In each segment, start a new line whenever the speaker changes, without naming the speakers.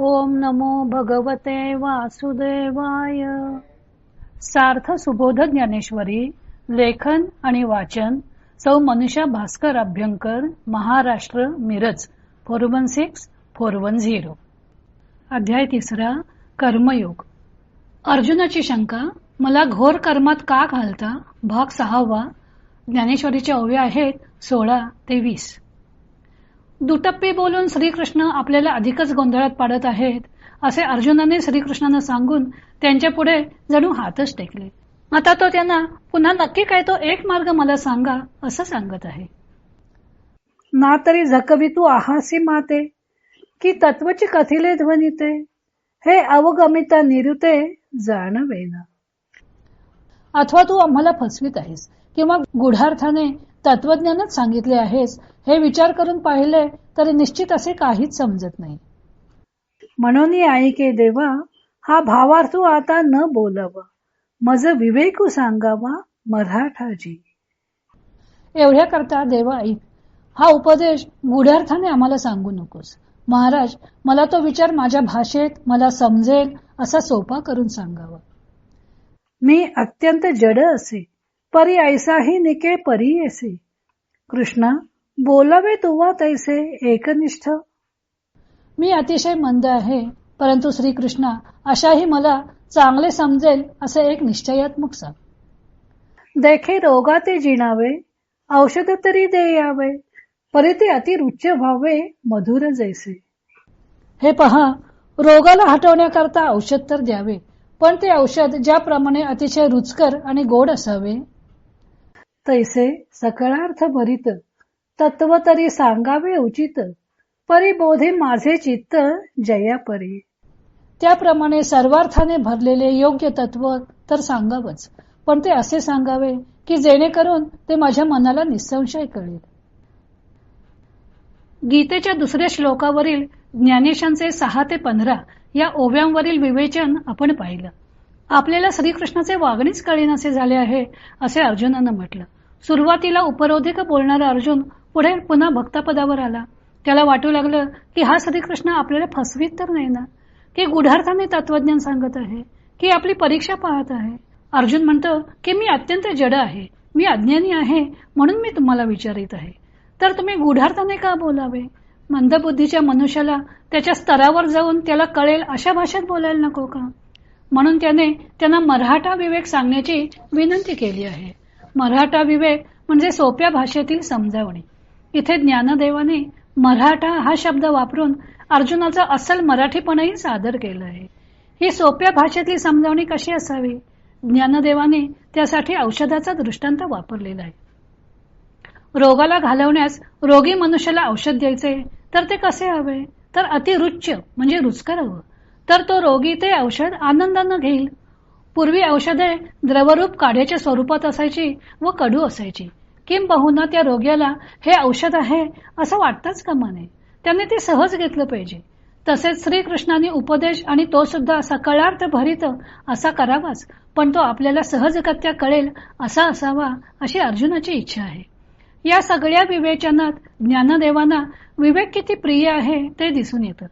ओम नमो भगवते वासुदेवाय. सार्थ सुबोध ज्ञानेश्वरी लेखन आणि वाचन Sau Manusha Bhaskar Abhyankar Maharashtra Miraj four one six four one zero. अध्याय तिसरा कर्मयोग. अर्जुनाची शंका मला घोर कर्मात का घालता? भाग सहावा ज्ञानेश्वरीचे अवय आहेत सोळा ते वीस. दुटप्पी बोलून श्रीकृष्ण आपल्याला अधिकच गोंधळात पाडत आहेत असे अर्जुनाने श्रीकृष्णांना सांगून त्यांच्या पुढे जणू हातच टेकले. आता तो त्यांना पुन्हा नक्की काय तो एक मार्ग मला सांगा असं सांगत आहे. ना तरी झकवी तू आहासी माते की तत्वची कथिले ध्वनिते हे अवगमिता निरुते जाणवेना. अथवा तू आम्हाला फसवीत आहेस किंवा गुढार्थाने तत्वज्ञानच सांगितले आहेस. हे विचार करून पाहिले तरी निश्चित असे काहीच समजत नाही. म्हणून ऐके देवा हा भावार्थ आता न बोलावा. मज विवेकू सांगावा मराठाजी. एवढ्या करता देवा ऐक हा उपदेश गुढार्थाने आम्हाला सांगू नकोस. महाराज मला तो विचार माझ्या भाषेत मला समजेल असा सोपा करून सांगावा. मी अत्यंत जड असे. परी ऐसाही निके परी असे कृष्णा बोलावे तुवा तैसे एकनिष्ठ। मी अतिशय मंद आहे परंतु श्रीकृष्णा अशाही मला चांगले समजेल असे एक निश्चयात्मक सांग. देखे रोगाते जिणावे औषध तरी दे यावे परी ते अतिरुच्च व्हावे मधुर जैसे। हे पहा रोगाला हटवण्याकरता औषध तर द्यावे पण ते औषध ज्याप्रमाणे अतिशय रुचकर आणि गोड असावे? तैसे सकळार्थ भरित तत्व तरी सांगावे उचित परिबोधे माझे चित्त जया परी. त्याप्रमाणे सर्वार्थाने भरलेले योग्य तत्व तर सांगावच पण ते असे सांगावे की जेणेकरून ते माझ्या मनाला निसंशय कळेल गीतेच्या दुसऱ्या श्लोकावरील ज्ञानेशांचे सहा ते पंधरा या ओव्यांवरील विवेचन आपण पाहिलं. आपल्याला श्रीकृष्णाचे वागणीच कळेनासे झाले आहे असे अर्जुनानं म्हटलं. सुरुवातीला उपरोधिक बोलणारा अर्जुन पुढे पुन्हा भक्तपदावर आला. त्याला वाटू लागलं की हा श्रीकृष्ण आपल्याला फसवीत तर नाही ना? की गुढार्थाने तत्वज्ञान सांगत आहे? की आपली परीक्षा पाहत आहे? अर्जुन म्हणतो की मी अत्यंत जड आहे. मी अज्ञानी आहे म्हणून मी तुम्हाला विचारित आहे. तर तुम्ही गुढार्थाने का बोलावे? मंदबुद्धीच्या मनुष्याला त्याच्या स्तरावर जाऊन त्याला कळेल अशा भाषेत बोलायला नको का? म्हणून त्याने त्यांना मराठा विवेक सांगण्याची विनंती केली आहे. मराठा विवेक म्हणजे सोप्या भाषेतील समजावणी. इथे ज्ञानदेवाने मराठा हा शब्द वापरून अर्जुनाचा असल मराठीपणही सादर केलं आहे. ही सोप्या भाषेतली समजावणी कशी असावी? ज्ञानदेवाने त्यासाठी औषधाचा दृष्टांत वापरलेला आहे. रोगाला घालवण्यास रोगी मनुष्याला औषध द्यायचे तर ते कसे हवे? तर अतिरुच्य म्हणजे रुचकर हवं. तर तो रोगी ते औषध आनंदानं घेईल. पूर्वी औषधे द्रवरूप काढ्याच्या स्वरूपात असायची व कडू असायची. किंबहुना त्या रोग्याला हे औषध आहे असं वाटतच कामा नये त्याने ते सहज घेतलं पाहिजे. तसेच श्रीकृष्णाने उपदेश आणि तो सुद्धा सकळार्थ भरित असा करावाच पण तो आपल्याला सहजगत्या कळेल असा असावा अशी अर्जुनाची इच्छा आहे. या सगळ्या विवेचनात ज्ञानदेवांना विवेक किती प्रिय आहे ते दिसून येतं.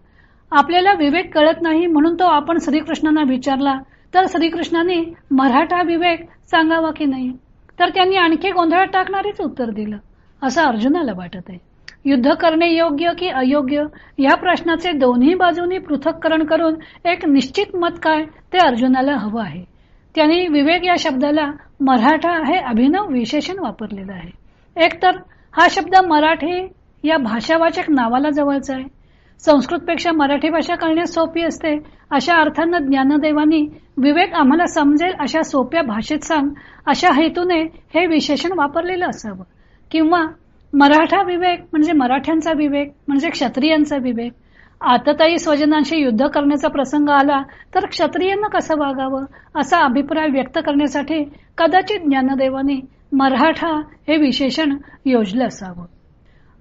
आपल्याला विवेक कळत नाही म्हणून तो आपण श्रीकृष्णांना विचारला तर श्रीकृष्णाने मराठा विवेक सांगावा की नाही? तर त्यांनी आणखी गोंधळात टाकणारीच उत्तर दिलं. असं अर्जुनाला वाटत आहे. युद्ध करणे योग्य की अयोग्य? या प्रश्नाचे दोन्ही बाजूनी पृथक्करण करून एक निश्चित मत काय ते अर्जुनाला हवं आहे. त्यांनी विवेक या शब्दाला मराठा हे अभिनव विशेषण वापरलेलं आहे. एकतर हा शब्द मराठी या भाषावाचक नावाला जवळचा आहे. संस्कृतपेक्षा मराठी भाषा कळण्यास सोपी असते. अशा अर्थानं ज्ञानदेवानी विवेक आम्हाला समजेल अशा सोप्या भाषेत सांग अशा हेतूने हे विशेषण वापरलेलं असावं. किंवा मराठा विवेक म्हणजे मराठ्यांचा विवेक म्हणजे क्षत्रियांचा विवेक. आतताई स्वजनांशी युद्ध करण्याचा प्रसंग आला तर क्षत्रियांना कसं वागावं असा अभिप्राय व्यक्त करण्यासाठी कदाचित ज्ञानदेवाने मराठा हे विशेषण योजलं असावं.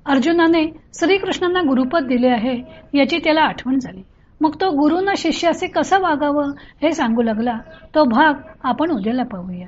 अर्जुनाने श्रीकृष्णांना गुरुपद दिले आहे याची त्याला आठवण झाली. मग तो गुरुना शिष्याचे कसं वागावं हे सांगू लागला. तो भाग आपण उद्याला पाहूया.